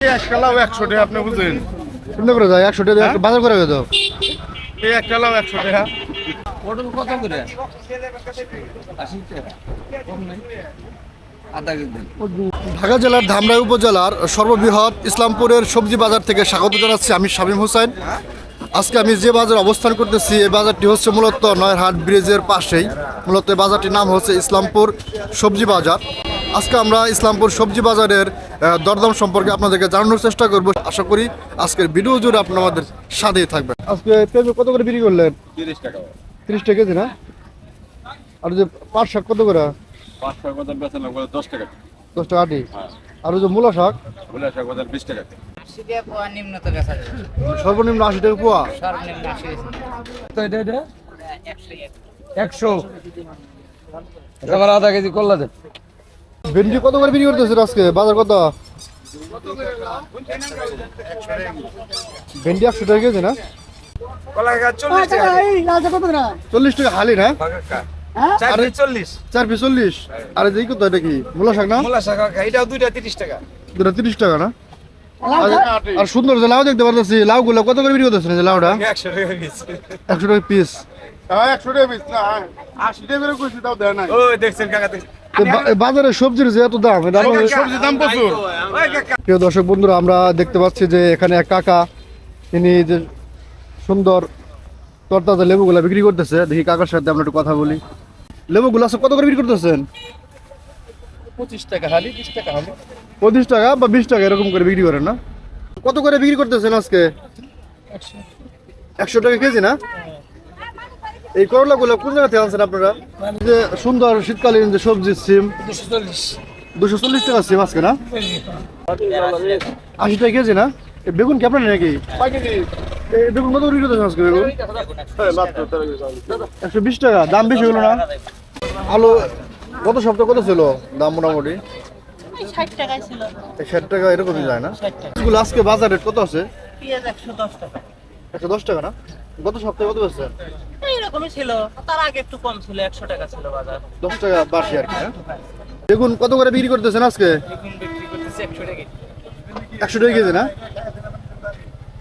এই একটা লাউ একশো টাকা আপনি বুঝলেন? কেমনে করে যায় একশো টাকা বাজার করে দাও এই একটা লাউ একশো টাকা। পটল কত করে? আশি টাকা। কম নেই। আধা কেজি। ঢাকা জেলার ধামরাই উপজেলার সর্ববৃহৎ ইসলামপুরের সবজি বাজার থেকে স্বাগত জানাচ্ছি আমি শামীম হোসেন। আজকে আমি যে বাজার অবস্থান করতেছি এই বাজারটি হচ্ছে মূলত নয়রহাট ব্রিজের পাশেই। মূলত এই বাজারটির নাম হচ্ছে ইসলামপুর সবজি বাজার। আজকে আমরা ইসলামপুর সবজি বাজারের দরদাম সম্পর্কে আপনাদেরকে জানানোর চেষ্টা করব। আশা করি আজকের ভিডিও জুড়ে আপনারা আমাদের সাথেই থাকবেন। আজকে পেঁপে কত করে বিক্রি করলেন? তিরিশ টাকা। তিরিশ টাকা কেজি না? আর যে পাট শাক কত করে? পাঁচশো কথা বেতন দশ টাকা। দশ টাকা আটি? আর যে মূলা শাক? বলে আসা কথা বিশ টাকা। সর্বনিম্ন আশি টাকা পোয়া? একশো। এবার আধা কেজি করলা দেন। ভেন্ডি কত করে বিক্রি করতেছেন আজকে? বাজার কত? ভেন্ডি একশো টাকা কেজি না? চল্লিশ টাকা হালি না? চার পিস চল্লিশ। আরে এই কত এটা কি? মূলা শাক না? মূলা শাক এটাও দুইটা তিরিশ টাকা। দুটা তিরিশ টাকা না? আর- আর সুন্দর যে লাউ দেখতে পারতেছি লাউ গুলো কত করে বিক্রি করতেছেন যে লাউটা? একশো টাকা পিস একশো টাকা পিস একশো টাকা পিস না আশি টাকা করে কইছি তাও দেয় না ও দেখছেন কাকা দেখছেন। বাজারে সবজির যে এত দাম সবজির দাম প্রচুর। প্রিয় দর্শক বন্ধুরা আমরা দেখতে পাচ্ছি যে এখানে এক কাকা তিনি যে সুন্দর তরতাজা লেবুগুলা বিক্রি করতেছে। দেখি কাকার সাথে আমরা একটু কথা বলি। লেবুগুলো আছে কত করে বিক্রি করতেছেন? পঁচিশ টাকা হালি বিশ টাকা হালি। পঁচিশ টাকা বা বিশ টাকা এরকম করে বিক্রি করেন না? কত করে বিক্রি করতেছেন আজকে? একশো টাকা কেজি না? এই করলাগুলো কোন জায়গা থেকে আনছেন আপনারা? যে সুন্দর শীতকালীন যে সবজি সিম। দুশো চল্লিশ। টাকা সিম আজকে না? আশি টাকা কেজি না? বেগুন কি আপনার নাকি? এই বেগুন কত করে বিক্রি করতেছেন আজকে বেগুন? একশো বিশ টাকা দাম বেশি হলো না? আলু গত সপ্তাহে কত ছিল দাম মোটামুটি? ষাট টাকা এরকমই যায় না? আজকে বাজার রেট কত আছে? একশো দশ টাকা। একশো দশ টাকা না? গত সপ্তাহে কত বেচছেন? এইরকমই ছিল। তার আগে একটু কম ছিল একশো টাকা ছিল বাজার। দশ টাকা বাড়ছি আর কি হ্যাঁ? বেগুন কত করে বিক্রি করতেছেন আজকে? এখন বিক্রি করতেছে একশো টাকা একশো টাকা কেজি না?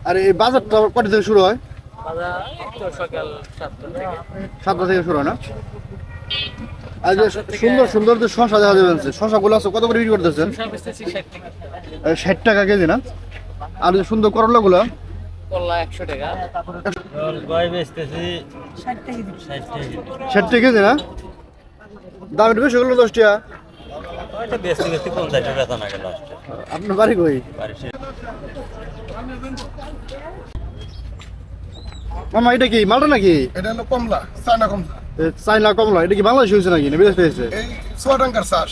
আর এই বাজারটা কটা থেকে শুরু হয়? সাতটা থেকে। শুরু হয় না? আর যে সুন্দর সুন্দর যে শশা দেখা যাবে শশাগুলো আছে কত করে বিক্রি করতেছেন? ষাট টাকা কেজি না? আর যে সুন্দর করলাগুলো কলা একশো টাকা। ষাট টাকা কেজি। না? দাম একটু বেশি হলো দশ টাকা। আপনার বাড়ি কই? মামা এটা কি মালটা নাকি? এটা হলো কমলা চায়না কমলা। চাইনা কমলা এটা কি বাংলাদেশ হয়েছে নাকি না বিদেশ? এই চুয়াডাঙ্গার চাষ।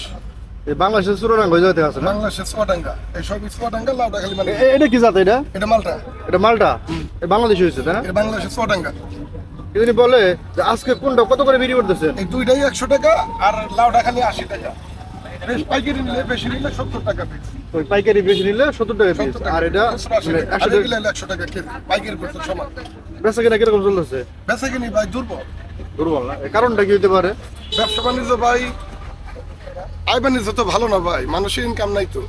বাংলাদেশের চুরাঙ্গ হয়ে যাতে আছে না? বাংলাদেশের চুয়াডাঙ্গা এই সব চুয়াডাঙ্গা লাউডা খালি মানে এটা কি জাত এটা? এটা মালটা। এটা মালটা? বাংলাদেশ হয়েছে তাই না? এটা বাংলাদেশের চুয়াডাঙ্গা তিনি বলে যে আজকে কোনটা কত করে বিক্রি করতেছেন? এই দুইটাই একশো টাকা আর লাউডা খালি আশি টাকা। পাইকারি নিলে বেশি নিলে সত্তর টাকা ওই পাইকারি বেশি নিলে সত্তর টাকা পিস আর এটা মানে। একশো টাকা কেজি। পাইকারি করতে সমান। বেচা কিনা কীরকম চলতেছে? বেচা কিনি ভাই দুর্বল। দুর্বল না? এর কারণটা কি হতে পারে? ব্যবসা বাণিজ্য ভাই আয় বাণিজ্য তো ভালো না ভাই মানুষের ইনকাম নাই তো।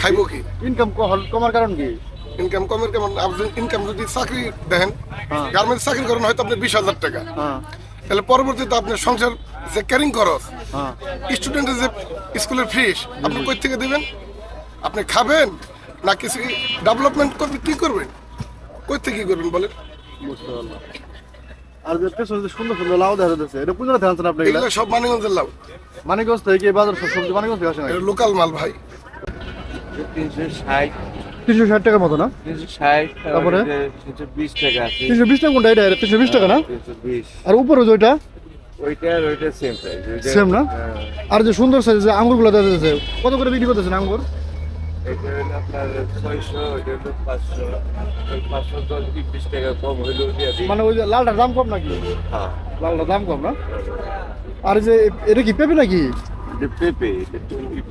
খাইবো কি? ইনকাম কমার কারণ কি? ইনকাম কমের কেমন আপনি ইনকাম যদি চাকরি দেখেন গার্মেন্টস চাকরি করেন হয়তো আপনি বিশ হাজার টাকা। হ্যাঁ। তাহলে পরবর্তীতে আপনার সংসার যে ক্যারিং খরচ হ্যাঁ। স্টুডেন্টের যে স্কুলের ফিস আপনি কই থেকে দেবেন? আপনি খাবেন? না কিছু ডেভেলপমেন্ট করবেন কি করবেন? কই থেকে কি করবেন বলেন? বুঝতে পারলাম। আর যে পেছনে যে সুন্দর সুন্দর লাউ দেখা যাচ্ছে এটা কোন জায়গায় আনছেন আপনি এগুলো সব মানিগঞ্জের লাভ মানিকগঞ্জ থেকে এই বাজার সবজি মানিকগঞ্জ থেকে আসে না এটা লোকাল মাল ভাই। তিনশো ষাট। তিনশো ষাট টাকার মতো না? তারপরে? তিনশো বিশ টাকা আছে। তিনশো বিশ টাকা কোনটা এটা? তিনশো বিশ টাকা না? আর উপরে যে ওইটা? ওইটা সেম প্রাইস সেম না? আর যে সুন্দর সাইজ যে আঙ্গুরগুলো দেখা যাচ্ছে কত করে বিক্রি করতেছেন আঙ্গুর? এটা হলো আপনার ছয়শো হলো পাঁচশো পাঁচশো দশ বিশ টাকা কম হইলেও মানে ওই লালটার দাম কম নাকি? হ্যাঁ। লালটার দাম কম না? আর যে এটা কি পেঁপে নাকি? এটা পেঁপে এটা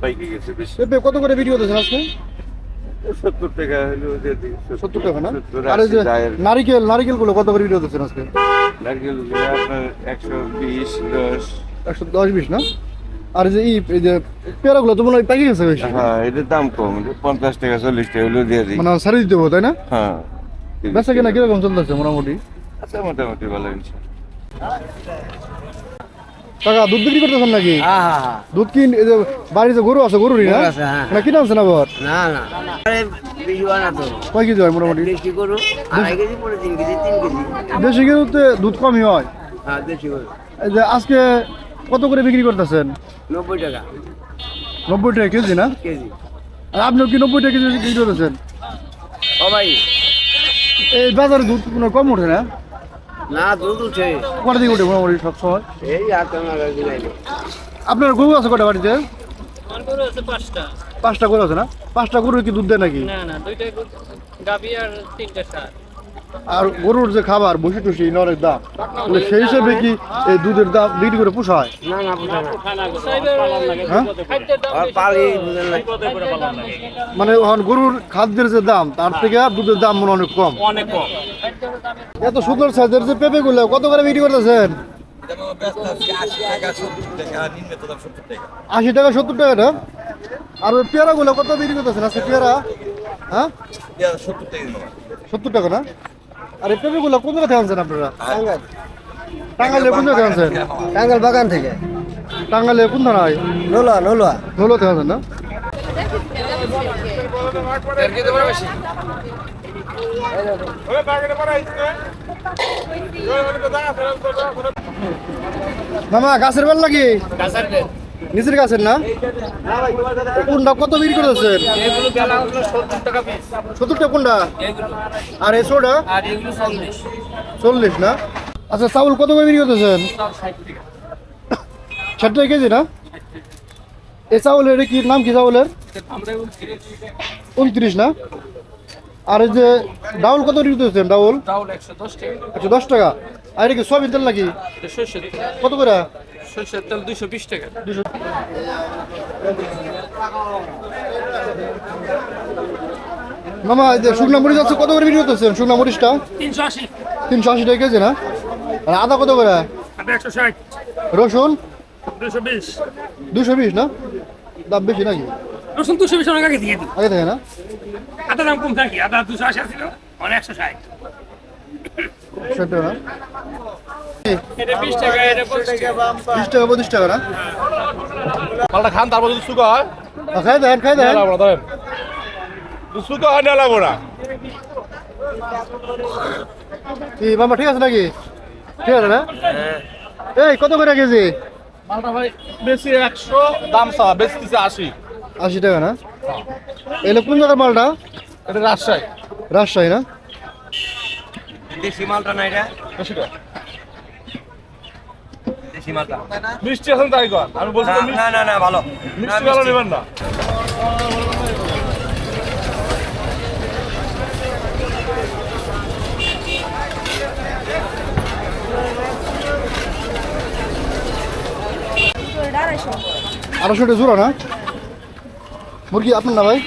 পাইকে গেছে বেশি। পেঁপে কত করে বিক্রি করতেছেন আজকে? সত্তর টাকা দিয়ে সত্তর টাকা না? আর যে নারিকেল নারিকেলগুলো কত করে বিক্রি করতেছেন আজকে? নারকেল আপনার একশো বিশ দশ। একশো দশ বিশ না? আর যে ই এই যে পেয়ারাগুলো তো মনে হয় পেকে গেছে বেশি। হ্যাঁ এটার দাম কম পঞ্চাশ টাকা চল্লিশ টাকা হলেও দিয়ে দিই। মানে সারি দিতে হবে তাই না? হ্যাঁ। বেচা কিনা কীরকম চলতেছে মোটামুটি? আচ্ছা মোটামুটি ভালো কাকা দুধ বিক্রি করতেছেন নাকি? দুধ কি এই যে বাড়িতে গরু আছে গরুরই না? না কিনে আনছেন আবার? না না। কয় কেজি হয় মোটামুটি? দেশি গরু আড়াই কেজি পরে তিন কেজি তিন কেজি। দেশি গরুতে দুধ কমই হয়। হ্যাঁ দেশি গরু। এই যে আজকে কত করে বিক্রি করতেছেন? নব্বই টাকা। নব্বই টাকা কেজি না? কেজি। আর আপনিও কি নব্বই টাকা কেজি বিক্রি করতেছেন? ও ভাই। এই বাজারে দুধ কোনো কম ওঠে না? না দুধ উঠে। কটা দিকে ওঠে মোটামুটি সবসময় এই আপনার গরু আছে কটা বাড়িতে? আমার গরু আছে পাঁচটা। গরু আছে না? পাঁচটা গরু কি দুধ দেয় নাকি? না না দুইটা গরু- গাভী আর তিনটা সার। আর গরুর যে খাবার বসে টুসি নরের দাম বলে সেই হিসেবে কি এই দুধের দাম বিক্রি করে পোষায় না না বুঝা না। হ্যাঁ? মানে গরুর খাদ্যের যে দাম তার থেকে দুধের দাম মনে অনেক কম। অনেক কম। এত সুন্দর সাইজের যে পেঁপে গুলো কত করে বিক্রি করতেছেন? আশি টাকা সত্তর টাকা না? আর ওই পেয়ারা গুলো কত বিক্রি করতেছেন? আজকে পেয়ারা হ্যাঁ? সত্তর টাকা না? আর এই পেঁপে গুলো কোন জায়গা থেকে আনছেন আপনারা? টাঙ্গাইলে। কোন জায়গা আনছেন? টাঙ্গাল বাগান থেকে। টাঙ্গাইলে কোন থানায় নোলা নোলা। নলো থেকে আনছেন না? মামা গাছের বেল নাকি? কাঁচার বেল। নিচের গাছের না? কোনটা? কত বিক্রি করতেছেন? এগুলো বেলা সত্তর টাকা পিস কোনটা? আর এসোটা চল্লিশ না? আচ্ছা চাউল কত করে বিক্রি করতেছেন? ষাট টাকা কেজি না? এ চাউলের কি নাম কি চাউলের? উনত্রিশ না? আর এই যে ডাউল কত বিক্রি করতেছেন ডাউল? একশো দশ টাকা। আর এটা কি সয়াবিন তেল নাকি? কত করে? সর্ষের তেল দুইশো বিশ টাকা। মামা এই যে শুকনা মরিচ আছে কত করে বিক্রি করতেছেন শুকনা মরিচটা? তিনশো আশি। তিনশো আশি টাকা কেজি না? আর আদা কত করে? একশো ষাট। রসুন? দুশো বিশ। দুশো বিশ না? দাম বেশি নাকি? রসুন দুশো বিশ টাকা দিয়ে দিই। আগে থেকে না? আদা দাম কম থাকি আদা দুশো আশি ছিল মানে একশো ষাট। না বিশ টাকা পঁচিশ টাকা। বিশ টাকা পঁচিশ টাকা না? মালটা খান তারপর যদি সুগা হয়। খাই দেন খাই দেন। নেলাবো না ধরেন সুগা হয় না কি মামা ঠিক আছে নাকি? ঠিক আছে না? এই কত করে কেজি? মালটা ভাই বেশি একশো দাম চা বেশি দিচ্ছে আশি। আশি টাকা না? এলে কোন জায়গার মালটা? এটা রাজশাহী। রাজশাহী না? দেশি মালটা না এটা? দেশি মালটা। মিষ্টি এখন তাই কর? আমি বলছি না না না ভালো। মিষ্টি ভালো নেবেন না। আড়াইশো টাকা জোড়া না? মুরগি আপনার না ভাই?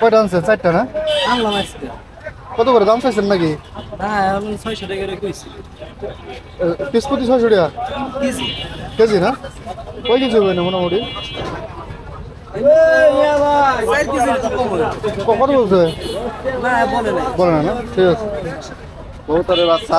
কয়টা আনছেন? চারটা না? আনলাম আজকে কত করে? দাম চাইছেন নাকি? কইছি। পিস প্রতি ছয়শো টাকা? কেজি। না? কয় কেজি হবে না মোটামুটি? কত বলছে? না বলে না না? ঠিক আছে। বহুত বাচ্চা।